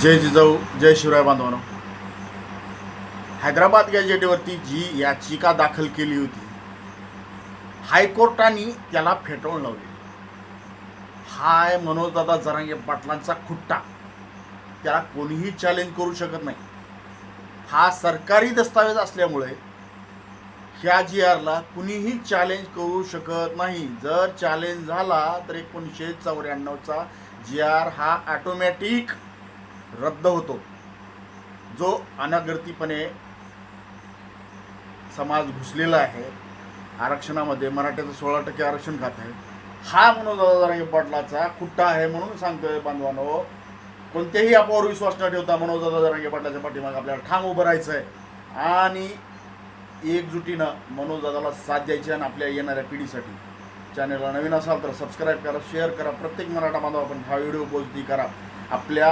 जय जिजाऊ जय शिवराय बांधवानो. हैदराबाद गॅजेटवरती जी याचिका दाखल केली होती हायकोर्टाने त्याला फेटाळून लावली. हाय मनोजदादा जरांगे पाटलांचा खुट्टा. त्याला कोणीही चॅलेंज करू शकत नाही. हा सरकारी दस्तावेज असल्यामुळे ह्या जी आरला कुणीही चॅलेंज करू शकत नाही. जर चॅलेंज झाला तर एकोणीसशे चौऱ्याण्णवचा जी आर हा ॲटोमॅटिक रद्द होतो. जो अनागर्तीपणे समाज घुसलेला आहे आरक्षणामध्ये मराठ्याचं सोळा टक्के आरक्षण खात आहे हा मनोज जरांगे पाटलाचा खुट्टा आहे म्हणून सांगतोय बांधवानो. कोणत्याही अपावर विश्वास न ठेवता मनोज जरांगे पाटलाच्या पाठीमागे आपल्याला ठाम उभं राहायचं आहे आणि एकजुटीनं मनोज दादाला साथ द्यायची आणि आपल्या येणाऱ्या पिढीसाठी. चॅनलला नवीन असाल तर सबस्क्राईब करा शेअर करा. प्रत्येक मराठा बांधव आपण हा व्हिडिओ पोचती करा. आपल्या